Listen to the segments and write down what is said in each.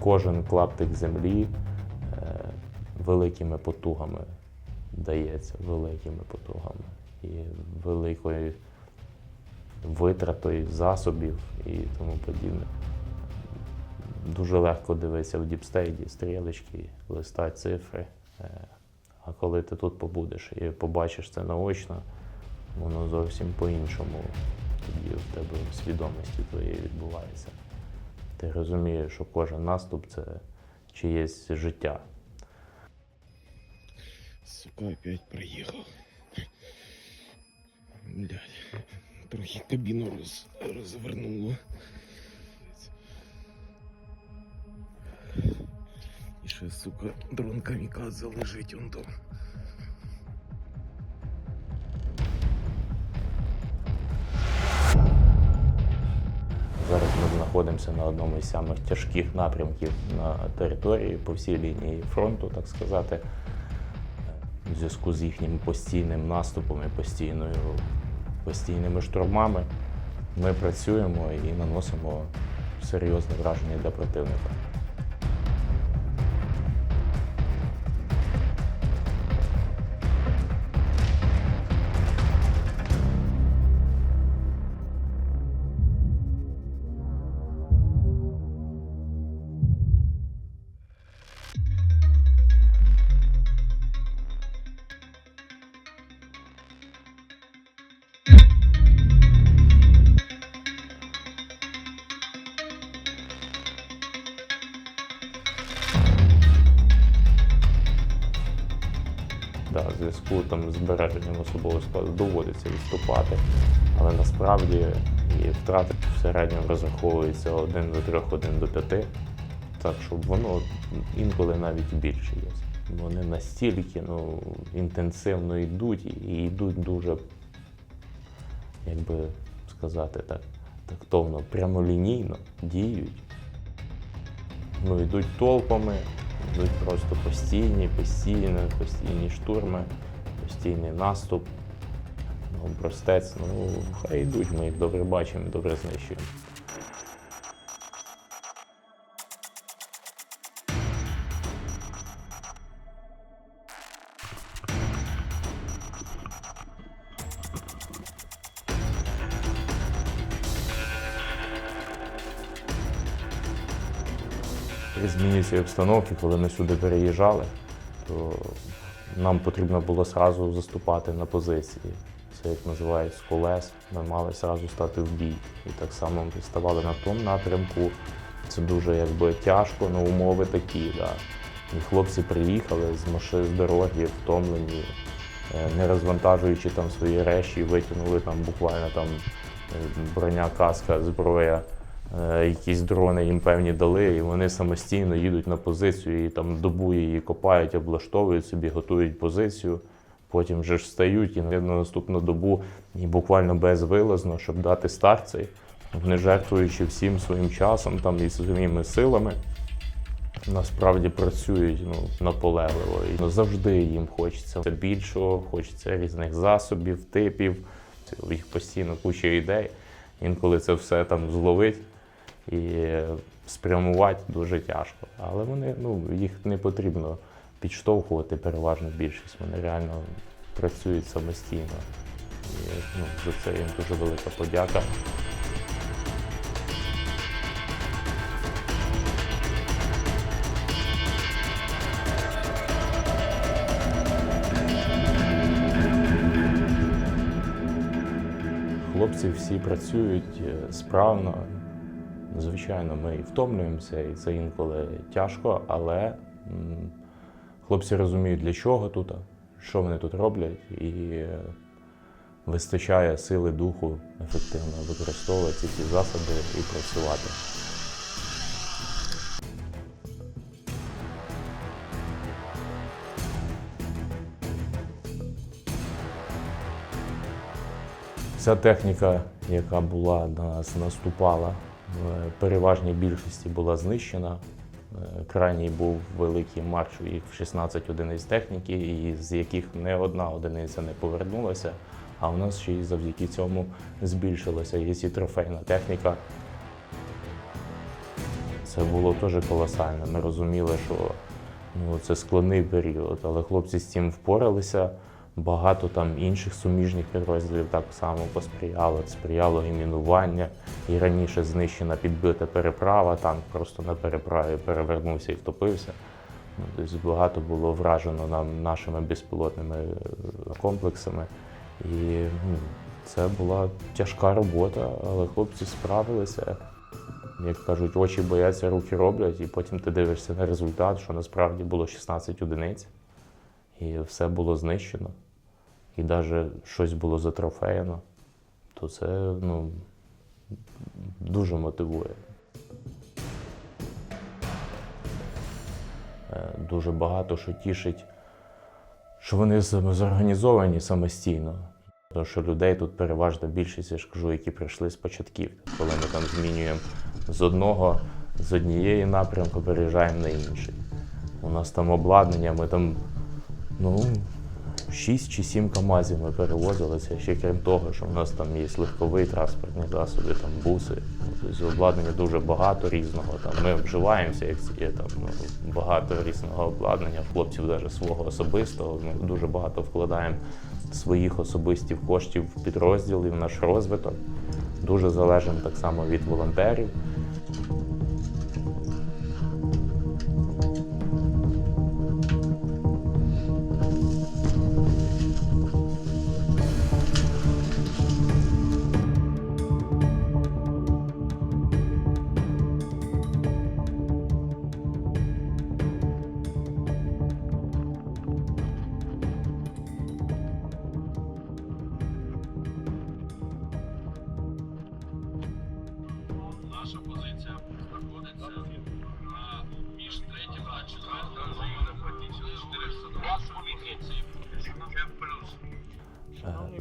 кожен клаптик землі е, великими потугами дається, великими потугами і великою витратою засобів і тому подібне. Дуже легко дивитися в діпстейді, стрілочки, листати цифри. Е, А коли ти тут побудеш і побачиш це наочно, воно зовсім по-іншому тоді в тебе в свідомості твоєї відбувається. Ти розумієш, що кожен наступ це чиєсь життя. Сука, опять проїхав. Блядь, трохи кабіну роз, розвернуло. І ще, сука, дрон камікадзе лежить он там. Знаходимося на одному із самих тяжких напрямків на території по всій лінії фронту, так сказати, в зв'язку з їхнім постійним наступом і постійною, постійними штурмами. Ми працюємо і наносимо серйозне враження для противника. Зв'язку там з збереженням особового складу доводиться відступати, але насправді і втрати в середньому розраховуються один до трьох, один до п'яти. Так що воно інколи навіть більше є. Вони настільки ну, інтенсивно йдуть і йдуть дуже, як би сказати так, тактовно, прямолінійно діють. Ну, йдуть толпами, йдуть просто постійні, постійні, постійні штурми, постійний наступ. Ну, простець, ну, хай йдуть, ми їх добре бачимо, добре знищуємо. Цієї обстановки, коли ми сюди переїжджали, то нам потрібно було зразу заступати на позиції. Це як називають з колес. Ми мали зразу стати в бій. І так само ставали на тому напрямку. Це дуже якби тяжко, але умови такі. Да. І хлопці приїхали з машин з дороги, втомлені, е, не розвантажуючи там свої речі, витягнули там буквально там е, броня, каска, зброя, якісь дрони їм певні дали, і вони самостійно їдуть на позицію і там добу її копають, облаштовують собі, готують позицію. Потім вже ж встають і на наступну добу і буквально безвилазно, щоб дати старт цей, не жертвуючи всім своїм часом там і своїми силами. Насправді працюють ну, наполегливо. І ну, завжди їм хочеться більшого, хочеться різних засобів, типів. У їх постійно куча ідей. Інколи це все там зловить і спрямувати дуже тяжко. Але вони, ну, їх не потрібно підштовхувати переважно більшість. Вони реально працюють самостійно. І ну, за це їм дуже велика подяка. Хлопці всі працюють е, справно. Звичайно, ми і втомлюємося, і це інколи тяжко, але хлопці розуміють, для чого тут, що вони тут роблять, і е, вистачає сили духу ефективно використовувати ці засоби і працювати. Вся техніка, яка була на нас наступала, в переважній більшості була знищена. Е, Крайній був великий марш, їх в 16 одиниць техніки, з яких не одна одиниця не повернулася. А у нас ще й завдяки цьому збільшилася. І трофейна техніка. це було теж колосально. Ми розуміли, що ну, це складний період, але хлопці з цим впоралися. Багато там інших суміжних підрозділів так само посприяло. Сприяло і мінування, і раніше знищена підбита переправа, танк просто на переправі перевернувся і втопився. Ну, Тобто багато було вражено нам нашими безпілотними е, комплексами. І ну, це була тяжка робота, але хлопці справилися. Як кажуть, очі бояться, руки роблять, і потім ти дивишся на результат, що насправді було 16 одиниць, і все було знищено. І навіть щось було затрофеєно, то це ну, дуже мотивує. Е, Дуже багато що тішить, що вони зорганізовані самостійно. Тому що людей тут переважна більшість, я ж кажу, які прийшли з початків. Коли ми там змінюємо з одного, з однієї напрямку, переїжджаємо на інший. У нас там обладнання, ми там ну, 6 чи 7 КАМАЗів ми перевозилися. Ще крім того, що у нас там є легковий транспортні засоби, там буси. Тобто обладнання дуже багато різного. Там ми вживаємося, як є там ну, багато різного обладнання, хлопців навіть свого особистого. Ми дуже багато вкладаємо своїх особистих коштів в підрозділ і в наш розвиток. Дуже залежимо так само від волонтерів.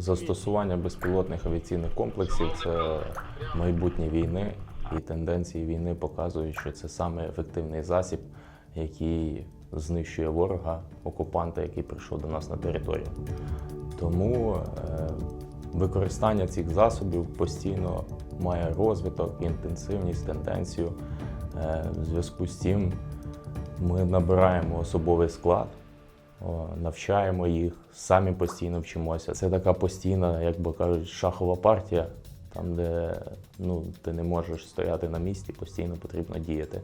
Застосування безпілотних авіаційних комплексів це майбутнє війни, і тенденції війни показують, що це саме ефективний засіб, який знищує ворога, окупанта, який прийшов до нас на територію. Тому е, використання цих засобів постійно має розвиток, інтенсивність, тенденцію. Е, В зв'язку з цим ми набираємо особовий склад, навчаємо їх, самі постійно вчимося. Це така постійна, як би кажуть, шахова партія, там, де ну, ти не можеш стояти на місці, постійно потрібно діяти.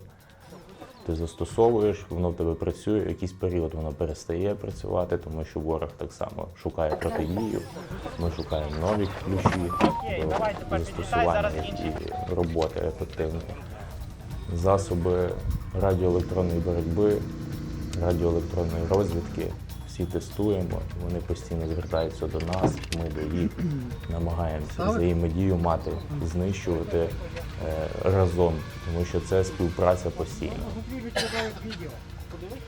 Ти застосовуєш, воно в тебе працює, в якийсь період воно перестає працювати, тому що ворог так само шукає протидію. Ми шукаємо нові ключі до застосування і роботи ефективної. Засоби радіоелектронної боротьби, радіоелектронної розвідки. Всі тестуємо, вони постійно звертаються до нас, ми до їх намагаємося взаємодію мати, знищувати е, разом, тому що це співпраця постійна. Подивись,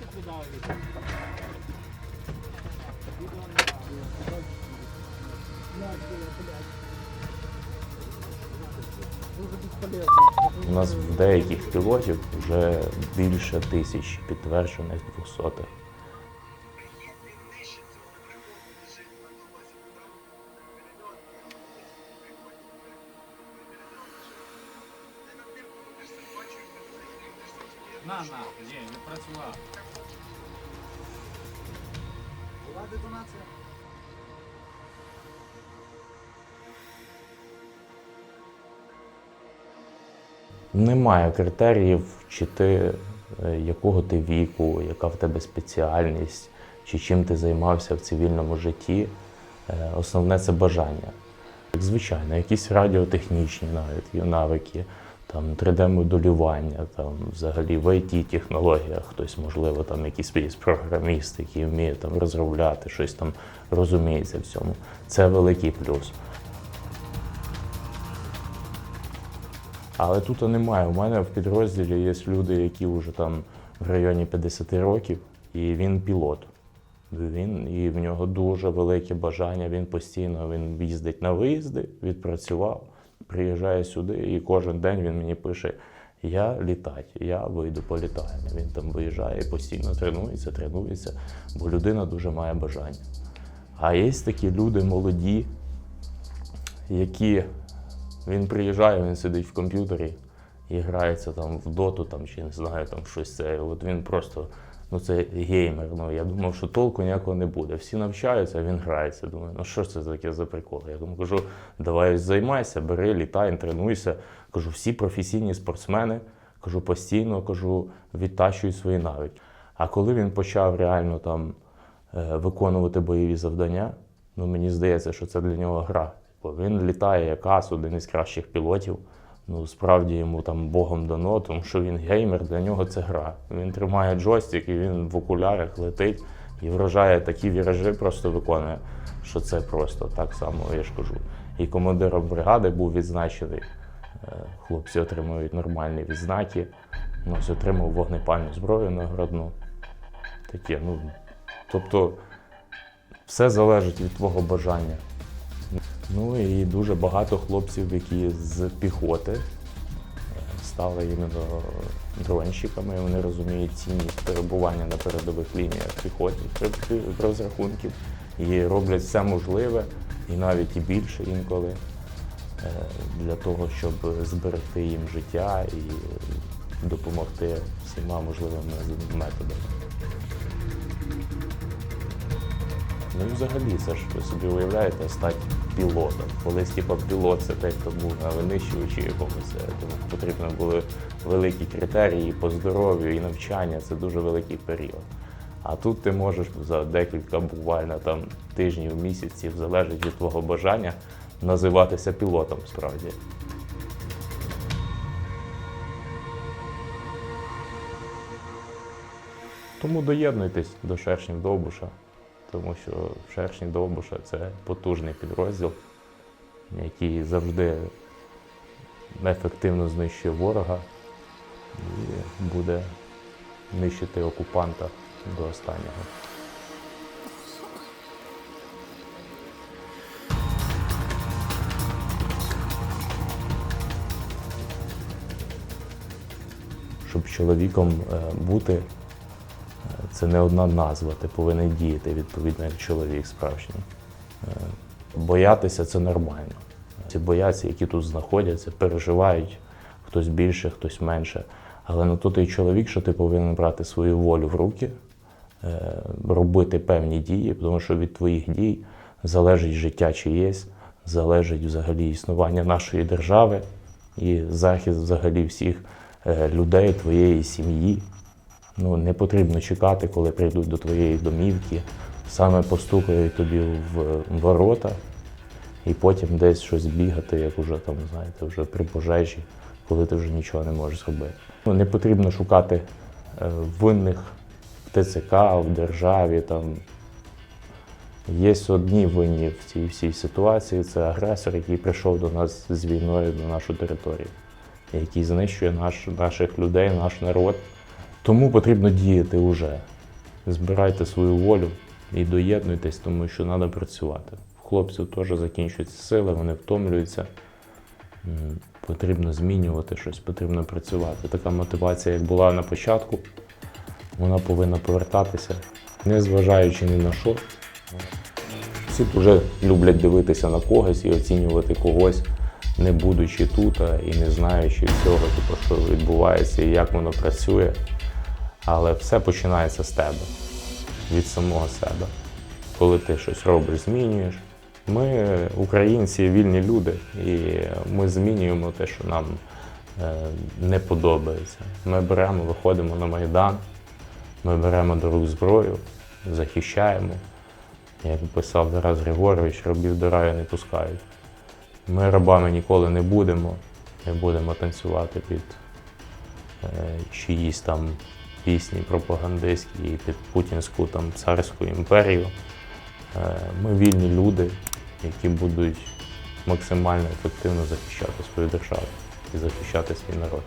У нас в деяких пілотів вже більше тисяч підтверджених двохсотих. На, на, є, не працював. Була детонація? Немає критеріїв, чи ти е, якого ти віку, яка в тебе спеціальність, чи чим ти займався в цивільному житті. Е, Основне це бажання. Як Звичайно, якісь радіотехнічні навіть навики, там 3D-моделювання, там взагалі в IT-технологіях хтось, можливо, там якийсь програміст, який вміє там розробляти, щось там розуміється в цьому. Це великий плюс. Але тут немає. У мене в підрозділі є люди, які вже там в районі 50 років, і він пілот. Він і в нього дуже велике бажання. Він постійно він їздить на виїзди, відпрацював, приїжджає сюди, і кожен день він мені пише: Я літати, я вийду політаю. Він там виїжджає постійно тренується, тренується, бо людина дуже має бажання. А є такі люди молоді, які він приїжджає, він сидить в комп'ютері і грається там в доту, там, чи не знаю, там щось це. От він просто, ну це геймер. Ну, я думав, що толку ніякого не буде. Всі навчаються, а він грається. Думаю, ну що ж це таке за прикол? Я йому кажу, давай займайся, бери, літай, тренуйся. Кажу, всі професійні спортсмени, кажу, постійно кажу, відтачують свої навики. А коли він почав реально там е, виконувати бойові завдання, ну мені здається, що це для нього гра. Бо він літає як ас, один із кращих пілотів. Ну, справді йому там Богом дано, тому що він геймер, для нього це гра. Він тримає джойстик і він в окулярах летить і вражає такі віражі, просто виконує, що це просто так само, я ж кажу. І командиром бригади був відзначений. Е, Хлопці отримують нормальні відзнаки. Ну, ось отримав вогнепальну зброю наградну. Таке, ну. Тобто, все залежить від твого бажання. Ну і дуже багато хлопців, які з піхоти е, стали іменно дронщиками. Вони розуміють цінність перебування на передових лініях при- розрахунків і роблять все можливе, і навіть і більше інколи е, для того, щоб зберегти їм життя і допомогти всіма можливими методами. Ну і взагалі, це ж ви собі уявляєте, стати пілотом. Колись типу, пілот це той, хто був на винищувачі якомусь, е, тому потрібно були великі критерії по здоров'ю і навчання, це дуже великий період. А тут ти можеш за декілька буквально там тижнів, місяців, залежить від твого бажання, називатися пілотом справді. Тому доєднуйтесь до шершнів Довбуша, тому що шершні Довбуша це потужний підрозділ, який завжди ефективно знищує ворога і буде нищити окупанта до останнього. Щоб чоловіком е, бути, це не одна назва, ти повинен діяти відповідно як чоловік справжній. Е, Боятися це нормально. Ці бояться, які тут знаходяться, переживають хтось більше, хтось менше. Але на то ти чоловік, що ти повинен брати свою волю в руки, е, робити певні дії, тому що від твоїх дій залежить життя чиєсь, залежить взагалі існування нашої держави і захист взагалі всіх е, людей, твоєї сім'ї. Ну, не потрібно чекати, коли прийдуть до твоєї домівки, саме постукають тобі в ворота, і потім десь щось бігати, як уже там, знаєте, вже при пожежі, коли ти вже нічого не можеш зробити. Ну, не потрібно шукати е, винних в ТЦК, в державі. Там. Є одні винні в цій всій ситуації це агресор, який прийшов до нас з війною на нашу територію, який знищує наш, наших людей, наш народ. Тому потрібно діяти вже. Збирайте свою волю і доєднуйтесь, тому що треба працювати. В хлопців теж закінчуються сили, вони втомлюються. Потрібно змінювати щось, потрібно працювати. Така мотивація, як була на початку, вона повинна повертатися, не зважаючи ні на що. Всі вже люблять дивитися на когось і оцінювати когось, не будучи тут і не знаючи всього, типу, що відбувається і як воно працює. Але все починається з тебе, від самого себе. Коли ти щось робиш, змінюєш. Ми, українці, вільні люди, і ми змінюємо те, що нам е, не подобається. Ми беремо, виходимо на Майдан, ми беремо до зброю, захищаємо. Як писав Тарас Григорович, рабів до раю не пускають. Ми рабами ніколи не будемо, не будемо танцювати під е, чиїсь там пісні пропагандистські під путінську там царську імперію. Е, Ми вільні люди, які будуть максимально ефективно захищати свою державу і захищати свій народ.